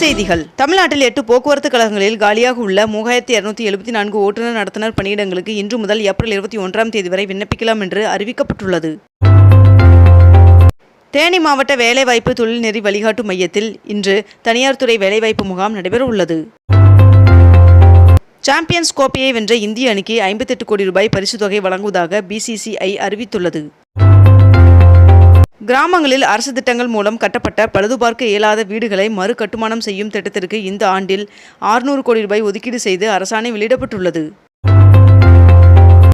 செய்திகள். தமிழ்நாட்டில் எட்டு போக்குவரத்து கழகங்களில் காலியாக உள்ள மூவாயிரத்தி இருநூத்தி எழுபத்தி நான்கு ஓட்டுநர் நடத்துனர் பணியிடங்களுக்கு இன்று முதல் ஏப்ரல் இருபத்தி ஒன்றாம் தேதி வரை விண்ணப்பிக்கலாம் என்று அறிவிக்கப்பட்டுள்ளது. தேனி மாவட்ட வேலைவாய்ப்பு தொழில்நெறி வழிகாட்டு மையத்தில் இன்று தனியார் துறை வேலைவாய்ப்பு முகாம் நடைபெற உள்ளது. சாம்பியன்ஸ் கோப்பையை வென்ற இந்திய அணிக்கு ஐம்பத்தெட்டு கோடி ரூபாய் பரிசு தொகை வழங்குவதாக பிசிசிஐ அறிவித்துள்ளது. கிராமங்களில் அரசு திட்டங்கள் மூலம் கட்டப்பட்ட பழுதுபார்க்க இயலாத வீடுகளை மறு கட்டுமானம் செய்யும் திட்டத்திற்கு இந்த ஆண்டில் 600 கோடி ரூபாய் ஒதுக்கீடு செய்து அரசாணை வெளியிடப்பட்டுள்ளது.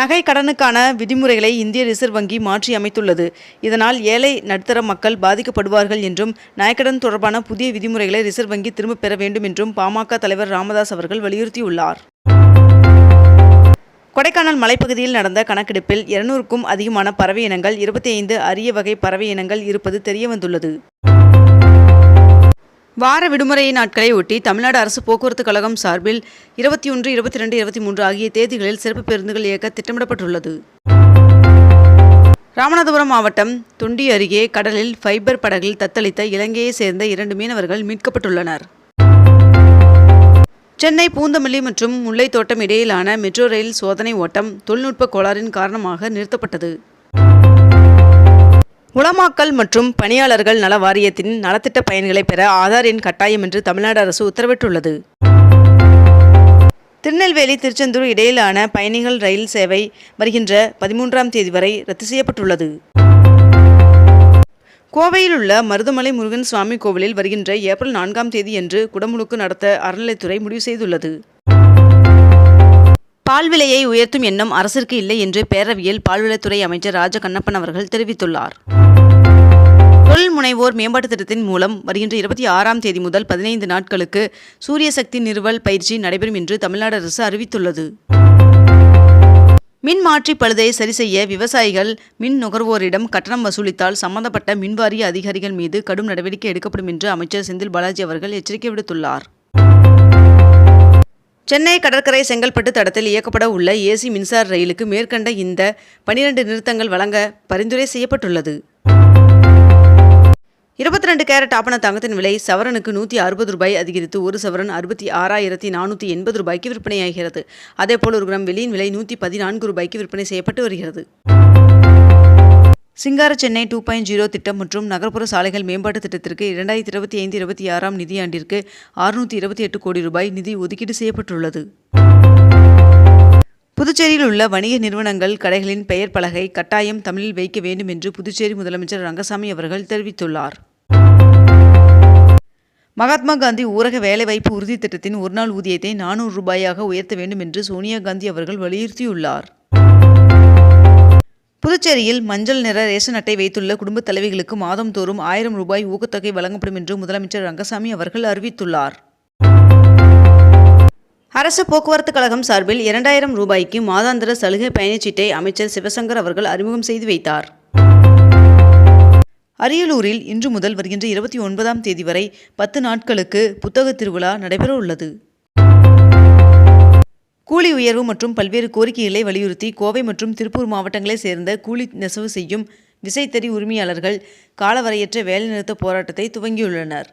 நகை கடனுக்கான விதிமுறைகளை இந்திய ரிசர்வ் வங்கி மாற்றி அமைத்துள்ளது. இதனால் ஏழை நடுத்தர மக்கள் பாதிக்கப்படுவார்கள் என்றும் நகைக்கடன் தொடர்பான புதிய விதிமுறைகளை ரிசர்வ் வங்கி திரும்பப் பெற வேண்டும் என்றும் பாமக தலைவர் ராமதாஸ் அவர்கள் வலியுறுத்தியுள்ளார். கொடைக்கானல் மலைப்பகுதியில் நடந்த கணக்கெடுப்பில் இருநூறுக்கும் அதிகமான பறவை இனங்கள் இருபத்தி ஐந்து அரிய வகை பறவை இனங்கள் இருப்பது தெரியவந்துள்ளது. வார விடுமுறை நாட்களை ஒட்டி தமிழ்நாடு அரசு போக்குவரத்து கழகம் சார்பில் இருபத்தி ஒன்று இருபத்தி ரெண்டு இருபத்தி மூன்று ஆகிய தேதிகளில் சிறப்பு பேருந்துகள் இயக்க திட்டமிடப்பட்டுள்ளது. ராமநாதபுரம் மாவட்டம் தொண்டி அருகே கடலில் ஃபைபர் படகில் தத்தளித்த இலங்கையைச் சேர்ந்த இரண்டு மீனவர்கள் மீட்கப்பட்டுள்ளனர். சென்னை பூந்தமல்லி மற்றும் முல்லைத்தோட்டம் இடையிலான மெட்ரோ ரயில் சோதனை ஓட்டம் தொழில்நுட்ப கோளாறின் காரணமாக நிறுத்தப்பட்டது. உளமாக்கல் மற்றும் பணியாளர்கள் நல வாரியத்தின் நலத்திட்ட பயன்களை பெற ஆதார் எண் கட்டாயம் என்று தமிழ்நாடு அரசு உத்தரவிட்டுள்ளது. திருநெல்வேலி திருச்செந்தூர் இடையிலான பயணிகள் ரயில் சேவை வருகின்ற பதிமூன்றாம் தேதி வரை ரத்து செய்யப்பட்டுள்ளது. கோவையில் உள்ள மருதமலை முருகன் சுவாமி கோவிலில் வருகின்ற ஏப்ரல் நான்காம் தேதியன்று குடமுழுக்கு நடத்த அறநிலைத்துறை முடிவு செய்துள்ளது. பால் விலையை உயர்த்தும் எண்ணம் அரசிற்கு இல்லை என்று பேரவையில் பால்விலைத்துறை அமைச்சர் ராஜ கண்ணப்பன் அவர்கள் தெரிவித்துள்ளார். தொழில் முனைவோர் மேம்பாட்டுத் திட்டத்தின் மூலம் வருகின்ற இருபத்தி ஆறாம் தேதி முதல் பதினைந்து நாட்களுக்கு சூரிய சக்தி நிறுவல் பயிற்சி நடைபெறும் என்று தமிழ்நாடு அரசு அறிவித்துள்ளது. மின் மாற்றி பழுதை சரிசெய்ய விவசாயிகள் மின் நுகர்வோரிடம் கட்டணம் வசூலித்தால் சம்பந்தப்பட்ட மின்வாரிய அதிகாரிகள் மீது கடும் நடவடிக்கை எடுக்கப்படும் என்று அமைச்சர் செந்தில் பாலாஜி அவர்கள் எச்சரிக்கை விடுத்துள்ளார். சென்னை கடற்கரை செங்கல்பட்டு தடத்தில் இயக்கப்பட உள்ள ஏசி மின்சார ரயிலுக்கு மேற்கண்ட இந்த பனிரெண்டு நிறுத்தங்கள் வழங்க பரிந்துரை செய்யப்பட்டுள்ளது. இருபத்தி ரெண்டு கேரட் ஆப்பண தங்கத்தின் விலை சவரனுக்கு நூற்றி அறுபது ரூபாய் அதிகரித்து ஒரு சவரன் அறுபத்தி ஆறாயிரத்தி நானூற்றி எண்பது ரூபாய்க்கு விற்பனையாகிறது. அதேபோல் ஒரு கிராம் வெள்ளியின் விலை நூற்றி பதினான்கு ரூபாய்க்கு விற்பனை செய்யப்பட்டு வருகிறது. சிங்கார சென்னை டூ பாயிண்ட் ஜீரோ திட்டம் மற்றும் நகர்ப்புற சாலைகள் மேம்பாட்டு திட்டத்திற்கு இரண்டாயிரத்தி இருபத்தி ஐந்து இருபத்தி ஆறாம் நிதியாண்டிற்கு அறுநூற்றி இருபத்தி எட்டு கோடி ரூபாய் நிதி ஒதுக்கீடு செய்யப்பட்டுள்ளது. புதுச்சேரியில் உள்ள வணிக நிறுவனங்கள் கடைகளின் பெயர் பலகை கட்டாயம் தமிழில் வைக்க வேண்டும் என்று புதுச்சேரி முதலமைச்சர் ரங்கசாமி அவர்கள் தெரிவித்துள்ளார். மகாத்மா காந்தி ஊரக வேலைவாய்ப்பு உறுதி திட்டத்தின் ஒருநாள் ஊதியத்தை நானூறு ரூபாயாக உயர்த்த வேண்டும் என்று சோனியா காந்தி அவர்கள் வலியுறுத்தியுள்ளார். புதுச்சேரியில் மஞ்சள் நிற ரேஷன் அட்டை வைத்துள்ள குடும்பத் தலைவிகளுக்கு மாதம்தோறும் ஆயிரம் ரூபாய் ஊக்கத்தொகை வழங்கப்படும் என்று முதலமைச்சர் ரங்கசாமி அவர்கள் அறிவித்துள்ளார். அரசு போக்குவரத்து கழகம் சார்பில் இரண்டாயிரம் ரூபாய்க்கு மாதாந்திர சலுகை பயணச்சீட்டை அமைச்சர் சிவசங்கர் அவர்கள் அறிமுகம் செய்து வைத்தார். அரியலூரில் இன்று முதல் வருகின்ற இருபத்தி ஒன்பதாம் தேதி வரை பத்து நாட்களுக்கு புத்தக திருவிழா நடைபெற உள்ளது. கூலி உயர்வு மற்றும் பல்வேறு கோரிக்கைகளை வலியுறுத்தி கோவை மற்றும் திருப்பூர் மாவட்டங்களைச் சேர்ந்த கூலி நெசவு செய்யும் விசைத்தறி உரிமையாளர்கள் காலவரையற்ற வேலைநிறுத்த போராட்டத்தை துவங்கியுள்ளனர்.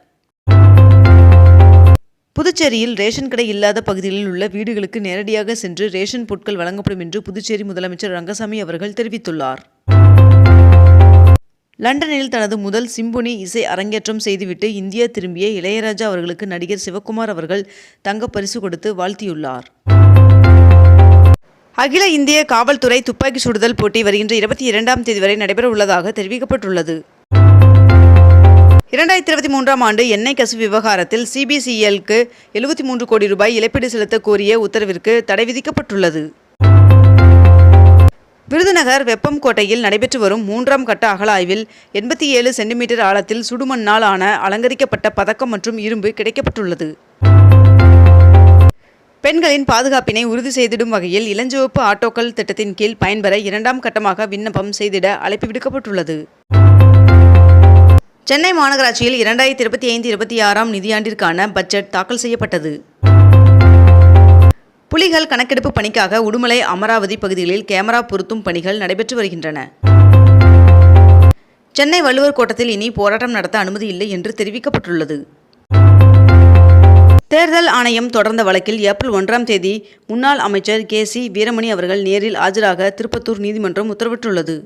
புதுச்சேரியில் ரேஷன் கடை இல்லாத பகுதிகளில் உள்ள வீடுகளுக்கு நேரடியாக சென்று ரேஷன் பொருட்கள் வழங்கப்படும் என்று புதுச்சேரி முதலமைச்சர் ரங்கசாமி அவர்கள் தெரிவித்துள்ளார். லண்டனில் தனது முதல் சிம்பொனி இசை அரங்கேற்றம் செய்துவிட்டு இந்தியா திரும்பிய இளையராஜா அவர்களுக்கு நடிகர் சிவகுமார் அவர்கள் தங்கப் பரிசு கொடுத்து வாழ்த்தியுள்ளார். அகில இந்திய காவல்துறை துப்பாக்கி சுடுதல் போட்டி வருகின்ற இருபத்தி இரண்டாம் தேதி வரை நடைபெற உள்ளதாக தெரிவிக்கப்பட்டுள்ளது. இரண்டாயிரத்தி இருபத்தி மூன்றாம் ஆண்டு எண்ணெய் கசிவு விவகாரத்தில் சிபிசிஎல்க்கு எழுபத்தி மூன்று கோடி ரூபாய் இழப்பீடு செலுத்த கோரிய உத்தரவிற்கு தடை விதிக்கப்பட்டுள்ளது. விருதுநகர் வெப்பம் கோட்டையில் நடைபெற்று வரும் மூன்றாம் கட்ட அகல ஆய்வில் எண்பத்தி ஏழு சென்டிமீட்டர் ஆழத்தில் சுடுமண்ணால் ஆன அலங்கரிக்கப்பட்ட பதக்கம் மற்றும் இரும்பு கிடைக்கப்பட்டுள்ளது. பெண்களின் பாதுகாப்பினை உறுதி செய்திடும் வகையில் இளஞ்சிவப்பு ஆட்டோக்கள் திட்டத்தின் கீழ் பயன்பெற இரண்டாம் கட்டமாக விண்ணப்பம் செய்திட அழைப்பு விடுக்கப்பட்டுள்ளது. சென்னை மாநகராட்சியில் இரண்டாயிரத்தி இருபத்தி ஐந்து இருபத்தி ஆறாம் நிதியாண்டிற்கான பட்ஜெட் தாக்கல் செய்யப்பட்டது. புலிகள் கணக்கெடுப்பு பணிக்காக உடுமலை அமராவதி பகுதிகளில் கேமரா பொருத்தும் பணிகள் நடைபெற்று வருகின்றன. சென்னை வள்ளுவர் கோட்டத்தில் இனி போராட்டம் நடத்த அனுமதி இல்லை என்று தெரிவிக்கப்பட்டுள்ளது. தேர்தல் ஆணையம் தொடர்ந்த வழக்கில் ஏப்ரல் ஒன்றாம் தேதி முன்னாள் அமைச்சர் கே சி வீரமணி அவர்கள் நேரில் ஆஜராக திருப்பத்தூர் நீதிமன்றம் உத்தரவிட்டுள்ளது.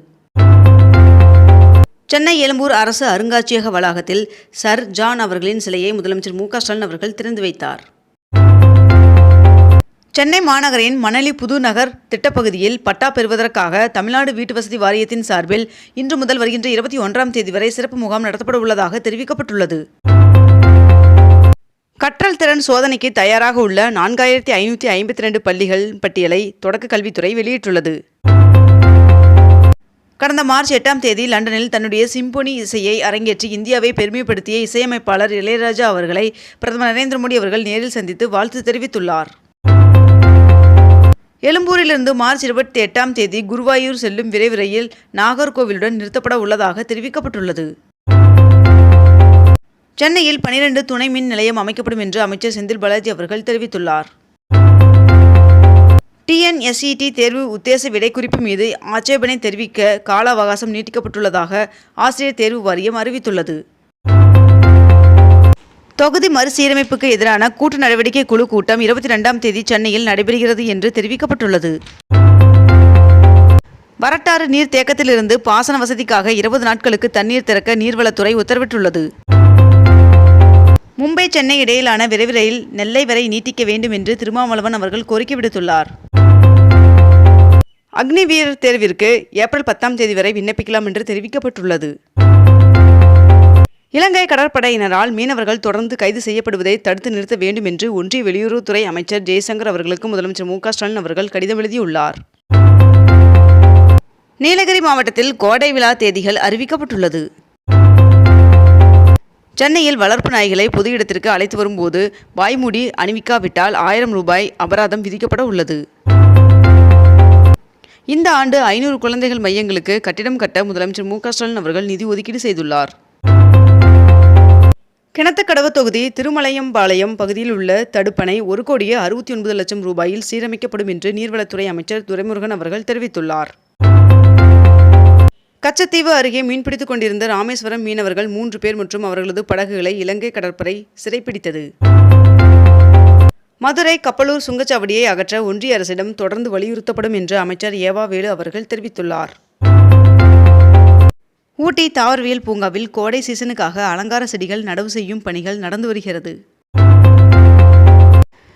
சென்னை எழும்பூர் அரசு அருங்காட்சியக வளாகத்தில் சர் ஜான் அவர்களின் சிலையை முதலமைச்சர் மு ஸ்டாலின் அவர்கள் திறந்து வைத்தார். சென்னை மாநகரின் மணலி புதுநகர் திட்டப்பகுதியில் பட்டா பெறுவதற்காக தமிழ்நாடு வீட்டு வசதி வாரியத்தின் சார்பில் இன்று முதல் வருகின்ற இருபத்தி ஒன்றாம் தேதி வரை சிறப்பு முகாம் நடத்தப்பட உள்ளதாக தெரிவிக்கப்பட்டுள்ளது. கற்றல் திறன் சோதனைக்கு தயாராக உள்ள நான்காயிரத்தி ஐநூற்றி ஐம்பத்தி ரெண்டு பள்ளிகள் பட்டியலை தொடக்க கல்வித்துறை வெளியிட்டுள்ளது. கடந்த மார்ச் எட்டாம் தேதி லண்டனில் தன்னுடைய சிம்பொனி இசையை அரங்கேற்றி இந்தியாவை பெருமைப்படுத்திய இசையமைப்பாளர் இளையராஜா அவர்களை பிரதமர் நரேந்திர மோடி அவர்கள் நேரில் சந்தித்து வாழ்த்து தெரிவித்துள்ளார். எழும்பூரிலிருந்து மார்ச் இருபத்தி எட்டாம் தேதி குருவாயூர் செல்லும் விரைவு ரயில் நாகர்கோவிலுடன் நிறுத்தப்பட உள்ளதாக தெரிவிக்கப்பட்டுள்ளது. சென்னையில் பனிரெண்டு துணை மின் நிலையம் அமைக்கப்படும் என்று அமைச்சர் செந்தில் பாலாஜி அவர்கள் தெரிவித்துள்ளார். டிஎன்எஸ்இடி தேர்வு உத்தேச விடைக்குறிப்பு மீது ஆட்சேபனை தெரிவிக்க கால அவகாசம் நீட்டிக்கப்பட்டுள்ளதாக ஆசிரியர் தேர்வு வாரியம் அறிவித்துள்ளது. தொகுதி மறுசீரமைப்புக்கு எதிரான கூட்டு நடவடிக்கை குழு கூட்டம் இருபத்தி ரெண்டாம் தேதி சென்னையில் நடைபெறுகிறது என்று தெரிவிக்கப்பட்டுள்ளது. வரட்டாறு நீர் தேக்கத்திலிருந்து பாசன வசதிக்காக இருபது நாட்களுக்கு தண்ணீர் திறக்க நீர்வளத்துறை உத்தரவிட்டுள்ளது. மும்பை சென்னை இடையிலான விரைவு ரயில் நெல்லை வரை நீட்டிக்க வேண்டும் என்று திருமாவளவன் அவர்கள் கோரிக்கை விடுத்துள்ளார். அக்னி வீரர் தேர்விற்கு ஏப்ரல் பத்தாம் தேதி வரை விண்ணப்பிக்கலாம் என்று தெரிவிக்கப்பட்டுள்ளது. இலங்கை கடற்படையினரால் மீனவர்கள் தொடர்ந்து கைது செய்யப்படுவதை தடுத்து நிறுத்த வேண்டும் என்று ஒன்றிய வெளியுறவுத்துறை அமைச்சர் ஜெய்சங்கர் அவர்களுக்கு முதலமைச்சர் மு ஸ்டாலின் அவர்கள் கடிதம் எழுதியுள்ளார். நீலகிரி மாவட்டத்தில் கோடை விழா தேதிகள் அறிவிக்கப்பட்டுள்ளது. சென்னையில் வளர்ப்பு நாய்களை பொது இடத்திற்கு அழைத்து வரும்போது வாய்மூடி அணிவிக்காவிட்டால் ஆயிரம் ரூபாய் அபராதம் விதிக்கப்பட உள்ளது. இந்த ஆண்டு ஐநூறு குழந்தைகள் மையங்களுக்கு கட்டிடம் கட்ட முதலமைச்சர் மு ஸ்டாலின் அவர்கள் நிதி ஒதுக்கீடு செய்துள்ளார். கிணத்துக்கடவு தொகுதி திருமலையம்பாளையம் பகுதியில் உள்ள தடுப்பணை ஒரு கோடியே அறுபத்தி ஒன்பது லட்சம் ரூபாயில் சீரமைக்கப்படும் என்று நீர்வளத்துறை அமைச்சர் துரைமுருகன் அவர்கள் தெரிவித்துள்ளார். கச்சத்தீவு அருகே மீன்பிடித்துக் கொண்டிருந்த ராமேஸ்வரம் மீனவர்கள் மூன்று பேர் மற்றும் அவர்களது படகுகளை இலங்கை கடற்படை சிறைப்பிடித்தது. மதுரை கப்பலூர் சுங்கச்சாவடியை அகற்ற ஒன்றிய அரசிடம் தொடர்ந்து வலியுறுத்தப்படும் என்று அமைச்சர் ஏவா வேலு அவர்கள் தெரிவித்துள்ளார். ஊட்டி தாவரவியல் பூங்காவில் கோடை சீசனுக்காக அலங்கார செடிகள் நடவு செய்யும் பணிகள் நடந்து வருகிறது.